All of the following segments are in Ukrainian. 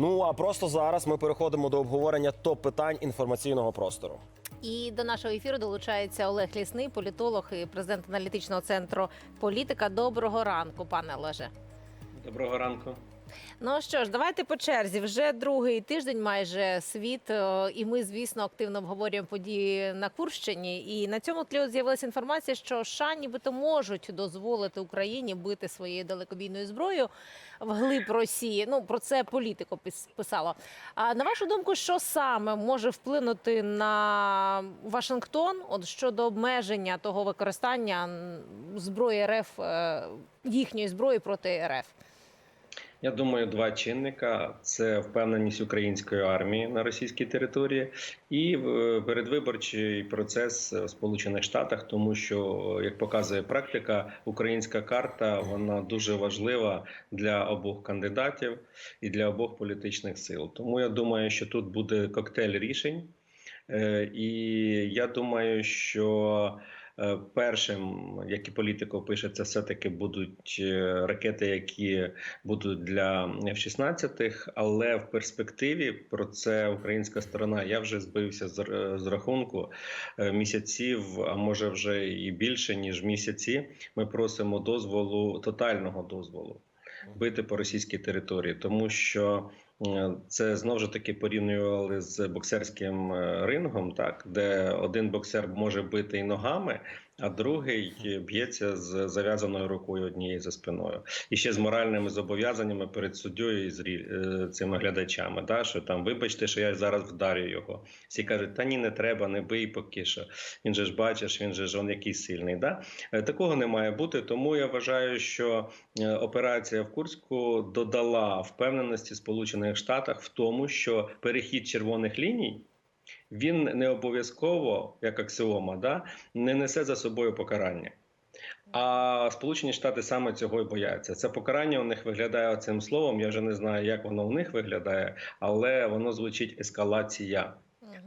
Ну а просто зараз ми переходимо до обговорення топ питань інформаційного простору. І до нашого ефіру долучається Олег Лісний, політолог і президент аналітичного центру політика. Доброго ранку, пане Олеже. Доброго ранку. Ну що ж, давайте по черзі. Вже другий тиждень майже світ, е, і ми, звісно, активно обговорюємо події на Курщині. І на цьому тлі з'явилася інформація, що США нібито можуть дозволити Україні бити своєю далекобійною зброєю вглиб Росії. Ну про це політико пис- писало. А на вашу думку, що саме може вплинути на Вашингтон от щодо обмеження того використання зброї РФ е, їхньої зброї проти РФ? Я думаю, два чинника: це впевненість української армії на російській території і е, передвиборчий процес в Сполучених Штатах, тому що, як показує практика, українська карта вона дуже важлива для обох кандидатів і для обох політичних сил. Тому я думаю, що тут буде коктейль рішень. Е, І я думаю, що е, першим, як і політико пише, це все-таки будуть е, ракети, які будуть для F-16, але в перспективі про це українська сторона. Я вже збився з, рахунку е, місяців, а може вже і більше ніж місяці. Ми просимо дозволу тотального дозволу бити по російській території, тому що е, це знову ж таки порівнювали з боксерським е, рингом, так де один боксер може бити і ногами, а другий б'ється з зав'язаною рукою однією за спиною, і ще з моральними зобов'язаннями перед суддєю і з е, цими глядачами. Да, що там, вибачте, що я зараз вдарю його. Всі кажуть, та ні, не треба, не бий поки що. Він же ж бачиш, він же ж он який сильний. Да? Е, Такого не має бути. Тому я вважаю, що операція в Курську додала впевненості Сполучених Штатах в тому, що перехід червоних ліній. Він не обов'язково, як аксіома, да, не несе за собою покарання. А Сполучені Штати саме цього і бояться. Це покарання у них виглядає цим словом. Я вже не знаю, як воно у них виглядає, але воно звучить ескалація.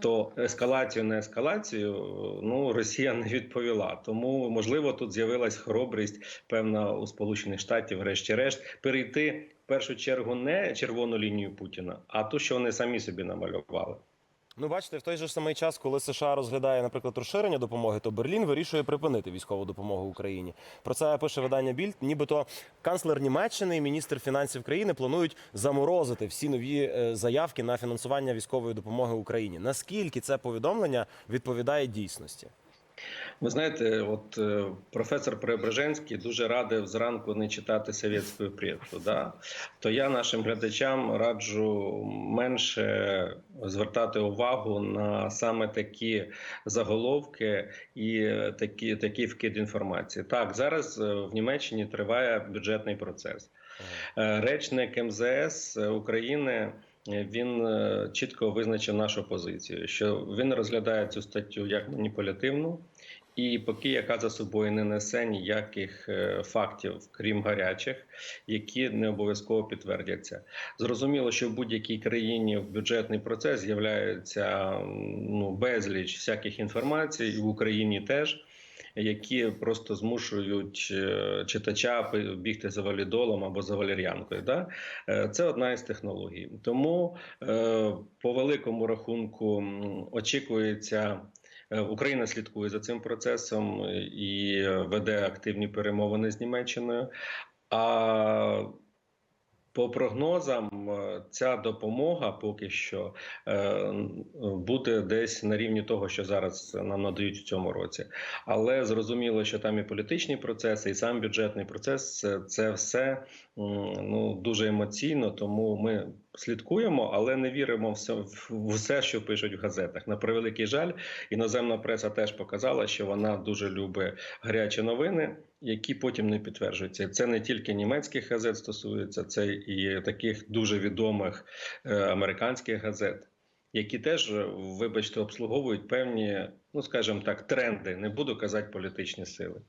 То ескалацію на ескалацію ну Росія не відповіла. Тому можливо тут з'явилась хоробрість певна у Сполучених Штатів, врешті-решт, перейти в першу чергу не червону лінію Путіна, а ту, що вони самі собі намалювали. Ну, бачите, в той же самий час, коли США розглядає, наприклад, розширення допомоги, то Берлін вирішує припинити військову допомогу Україні. Про це пише видання Більд. Нібито канцлер Німеччини і міністр фінансів країни планують заморозити всі нові е, заявки на фінансування військової допомоги Україні. Наскільки це повідомлення відповідає дійсності? Ви знаєте, от е, професор Преображенський дуже радив зранку не читати совєтську пресу. Да? То я нашим глядачам раджу менше звертати увагу на саме такі заголовки і е, такі, вкид інформації. Так, зараз е, в Німеччині триває бюджетний процес. Е, Речник МЗС України. Він чітко визначив нашу позицію, що він розглядає цю статтю як маніпулятивну, і поки яка за собою не несе ніяких е, фактів, крім гарячих, які не обов'язково підтвердяться. Зрозуміло, що в будь-якій країні в бюджетний процес з'являється ну безліч всяких інформацій, в Україні теж. Які просто змушують е, читача бігти за валідолом або за валер'янкою. Да? Е, Це одна із технологій. Тому по великому рахунку очікується. Е, Україна слідкує за цим процесом е, і веде активні перемовини з Німеччиною. А по прогнозам, е, ця допомога поки що буде десь на рівні того, що зараз нам надають в цьому році. Але зрозуміло, що там і політичні процеси, і сам бюджетний процес це, це все ну дуже емоційно. Тому ми слідкуємо, але не віримо в все, що пишуть в газетах. На превеликий жаль, іноземна преса теж показала, що вона дуже любить гарячі новини, які потім не підтверджуються. Це не тільки німецьких газет стосується, це і таких дуже відомих е, американських газет. Які теж, вибачте, обслуговують певні, ну скажімо так, тренди. Не буду казати політичні сили.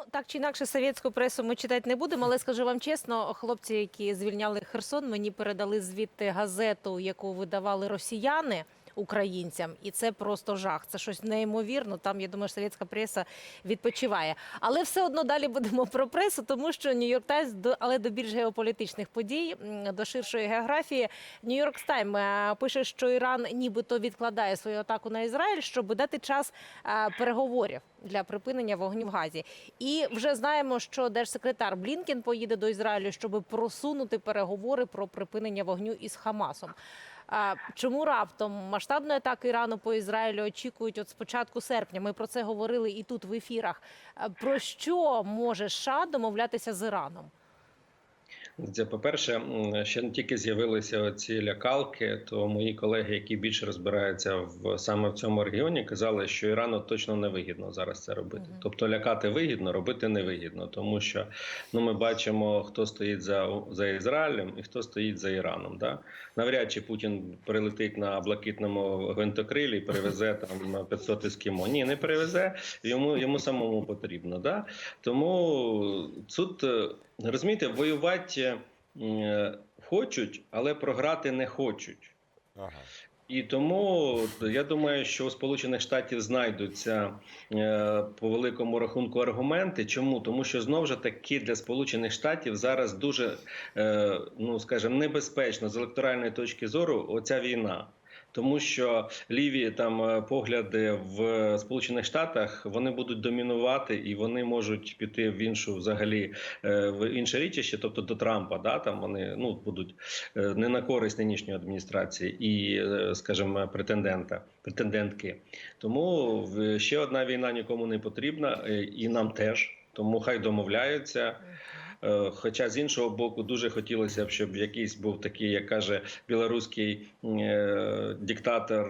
Ну так чи інакше, совєтську пресу ми читати не будемо, але скажу вам чесно, хлопці, які звільняли Херсон, мені передали звідти газету, яку видавали росіяни. Українцям, і це просто жах. Це щось неймовірно. Там я думаю, що совєтська преса відпочиває. Але все одно далі будемо про пресу, тому що Нью-Йорк Таймс але до більш геополітичних подій, до ширшої географії. Нью-Йорк Тайм е, пише, що Іран нібито відкладає свою атаку на Ізраїль, щоб дати час е, переговорів для припинення вогню в Газі. І вже знаємо, що держсекретар Блінкен поїде до Ізраїлю, щоб просунути переговори про припинення вогню із Хамасом. Чому раптом масштабної атаки Ірану по Ізраїлю очікують от з початку серпня? Ми про це говорили і тут в ефірах. Про що може США домовлятися з Іраном? Це по-перше, м, ще не тільки з'явилися ці лякалки, то мої колеги, які більше розбираються в саме в цьому регіоні, казали, що Ірану точно не вигідно зараз це робити. Мгм. Тобто лякати вигідно, робити невигідно, тому що ну ми бачимо, хто стоїть за, за Ізраїлем і хто стоїть за Іраном. Да? Навряд чи Путін прилетить на блакитному гвинтокрилі і привезе там 500 ескімо. Ні, не привезе. Йому йому самому потрібно. Да? Тому тут е, розумієте, воювати е, хочуть, але програти не хочуть. Ага. І тому я думаю, що у Сполучених Штатів знайдуться е, по великому рахунку аргументи. Чому? Тому що знову ж таки для Сполучених Штатів зараз дуже е, ну скажімо, небезпечно з електоральної точки зору оця війна. Тому що ліві там е, погляди в Сполучених Штатах вони будуть домінувати і вони можуть піти в іншу взагалі е, в інше річище, тобто до Трампа. Да, там вони ну будуть е, не на користь нинішньої адміністрації і, е, скажімо, претендента, претендентки. Тому ще одна війна нікому не потрібна, е, і нам теж. Тому хай домовляються. Е, Хоча з іншого боку, дуже хотілося б, щоб якийсь був такий, як каже білоруський е, диктатор.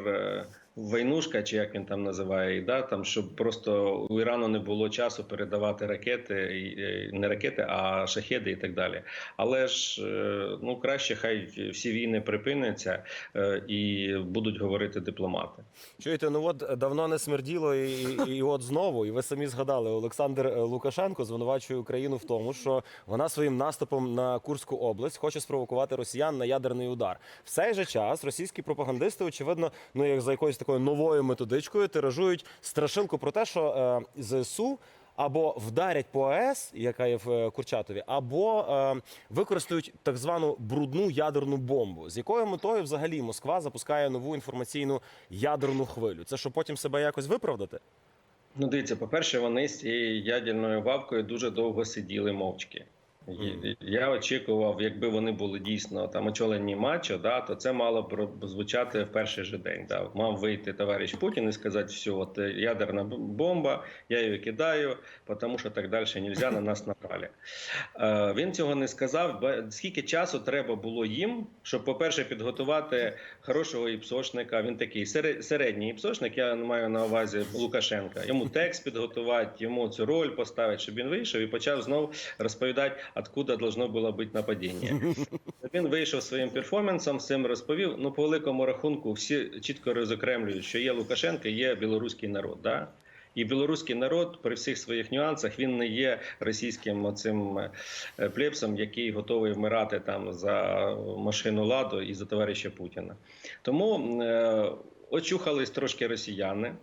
Войнушка, чи як він там називає, да, там, щоб просто у Ірану не було часу передавати ракети, е, не ракети, а шахеди і так далі. Але ж е, ну краще хай всі війни припиняться е, і будуть говорити дипломати. Чуєте, ну от давно не смерділо, і, і, і от знову, і ви самі згадали, Олександр Лукашенко звинувачує Україну в тому, що вона своїм наступом на Курську область хоче спровокувати росіян на ядерний удар. В цей же час російські пропагандисти, очевидно, ну як за якоюсь такою новою методичкою, тиражують страшилку про те, що е, ЗСУ. Або вдарять по АЕС, яка є в е, Курчатові, або е, використають так звану брудну ядерну бомбу, з якою метою взагалі Москва запускає нову інформаційну ядерну хвилю. Це що потім себе якось виправдати? Ну, дивіться, по-перше, вони з цією ядерною вавкою дуже довго сиділи мовчки. Я очікував, якби вони були дійсно там очолені матчо, да, то це мало б звучати в перший же день. Да. Мав вийти товариш Путін і сказати, все, от е, ядерна бомба, я її кидаю, тому що так далі нельзя, на нас напали. Е, він цього не сказав. Скільки часу треба було їм, щоб, по-перше, підготувати хорошого іпсошника. Він такий сере- середній іпсошник, я маю на увазі Лукашенка. Йому текст підготувати, йому цю роль поставити, щоб він вийшов і почав знову розповідати, откуда должно було бути нападіння. Він вийшов своїм перформансом, цим розповів. Ну, по великому рахунку, всі чітко розокремлюють, що є Лукашенко, є білоруський народ. Да? І білоруський народ при всіх своїх нюансах він не є російським оцим е, плебсом, який готовий вмирати там за машину ладу і за товариша Путіна. Тому е, очухались трошки росіяни.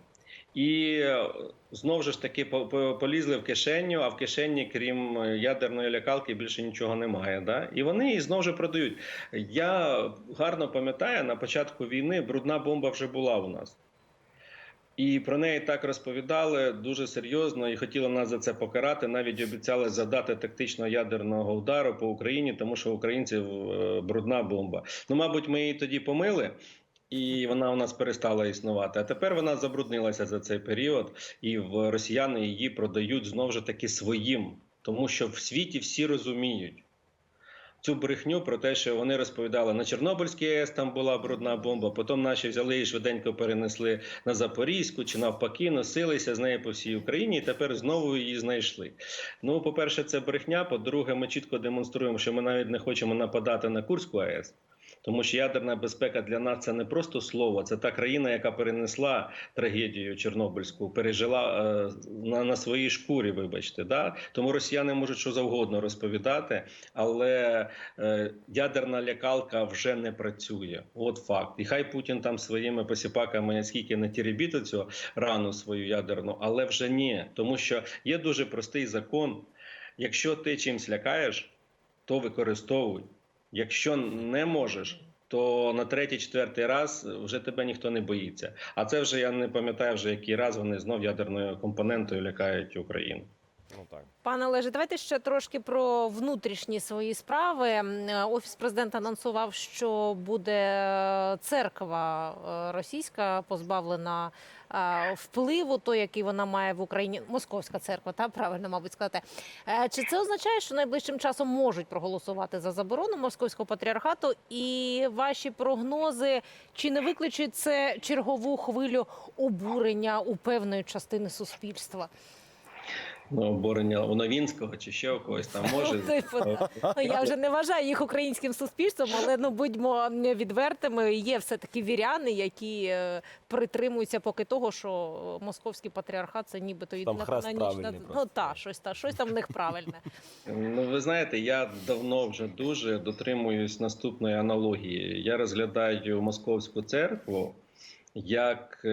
І е, знову ж таки по- по- полізли в кишеню, а в кишені, крім е, ядерної лякалки, більше нічого немає. Да? І вони її знову ж продають. Я гарно пам'ятаю, на початку війни брудна бомба вже була у нас. І про неї так розповідали дуже серйозно і хотіли нас за це покарати. Навіть обіцяли завдати тактичного ядерного удару по Україні, тому що українців е, брудна бомба. Ну, мабуть, ми її тоді помили. І вона у нас перестала існувати. А тепер вона забруднилася за цей період, і в росіяни її продають знову ж таки своїм, тому що в світі всі розуміють цю брехню про те, що вони розповідали на Чорнобильській АЕС там була брудна бомба. Потім наші взяли і швиденько перенесли на Запорізьку чи навпаки, носилися з нею по всій Україні, і тепер знову її знайшли. Ну, по-перше, це брехня. По-друге, ми чітко демонструємо, що ми навіть не хочемо нападати на Курську АЕС. Тому що ядерна безпека для нас це не просто слово, це та країна, яка перенесла трагедію Чорнобильську, пережила е, на, на своїй шкурі. Вибачте, да тому росіяни можуть що завгодно розповідати, але е, ядерна лякалка вже не працює. От факт. І хай Путін там своїми посіпаками скільки не тірібіти цю рану свою ядерну, але вже ні, тому що є дуже простий закон. Якщо ти чимсь лякаєш, то використовуй. Якщо не можеш, то на третій, четвертий раз вже тебе ніхто не боїться. А це вже я не пам'ятаю, вже який раз вони знов ядерною компонентою лякають Україну. Ну так. Пане Олеже, давайте ще трошки про внутрішні свої справи. Е, Офіс президента анонсував, що буде е, церква е, російська позбавлена впливу, той, який вона має в Україні, московська церква, та правильно, мабуть, сказати. Чи це означає, що найближчим часом можуть проголосувати за заборону московського патріархату? І ваші прогнози чи не викличуть це чергову хвилю обурення у певної частини суспільства? Ну, обурення у Новінського чи ще у когось там може. Ну, типу. Ну, я вже не вважаю їх українським суспільством, але ну будьмо відвертими. Є все таки віряни, які е, притримуються поки того, що московський патріархат це нібито хрест канонічна. правильний Ну просто. та щось та щось там в них правильне. Ну, ви знаєте, я давно вже дуже дотримуюсь наступної аналогії. Я розглядаю московську церкву як е,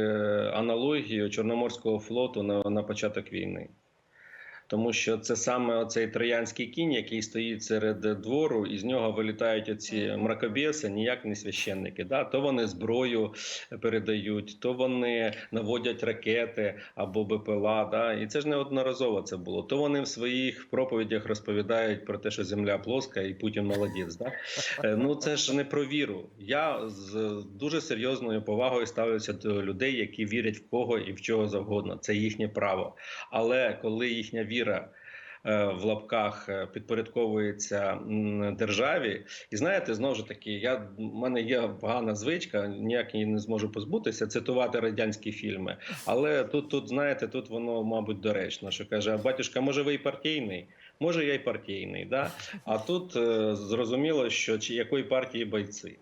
аналогію Чорноморського флоту на, на початок війни. Тому що це саме оцей троянський кінь, який стоїть серед двору, і з нього вилітають оці мракобєси, ніяк не священники. Да? То вони зброю передають, то вони наводять ракети або БПЛА. Да? І це ж неодноразово це було. То вони в своїх проповідях розповідають про те, що земля плоска і Путін молодець. Да? Е, Ну це ж не про віру. Я з дуже серйозною повагою ставлюся до людей, які вірять в кого і в чого завгодно. Це їхнє право. Але коли їхня віра е, в лапках е, підпорядковується державі, і знаєте, знову ж таки, я в мене є погана звичка, ніяк її не зможу позбутися, цитувати радянські фільми. Але тут, тут знаєте, тут воно, мабуть, доречно, що каже: батюшка, може, ви і партійний? Може, я й партійний, да? А тут е, зрозуміло, що чи якої партії бойці.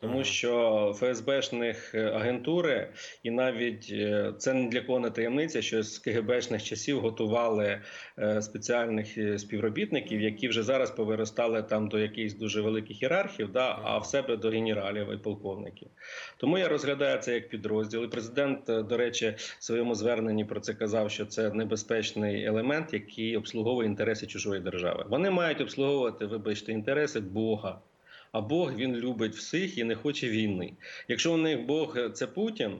Тому що ФСБшних е, агентури, і навіть е, це не для кого не таємниця, що з КГБшних часів готували е, спеціальних співробітників, які вже зараз повиростали там до якихось дуже великих ієрархів, да, а в себе до генералів і полковників. Тому я розглядаю це як підрозділ. І президент, до речі, в своєму зверненні про це казав, що це небезпечний елемент, який обслуговує інтереси чужої держави. Вони мають обслуговувати, вибачте, інтереси Бога. А Бог він любить всіх і не хоче війни. Якщо у них Бог це Путін,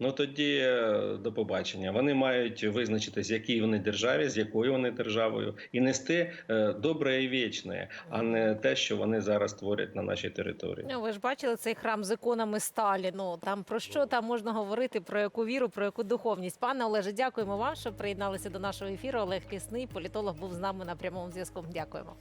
ну тоді е, до побачення. Вони мають визначити, з якій вони державі, з якою вони державою, і нести е, добре і вічне, а не те, що вони зараз творять на нашій території. Ну, ви ж бачили цей храм з іконами Сталі. Ну там про що там можна говорити, про яку віру, про яку духовність. Пане Олеже, дякуємо вам, що приєдналися до нашого ефіру. Олег Лісний, політолог, був з нами на прямому зв'язку. Дякуємо.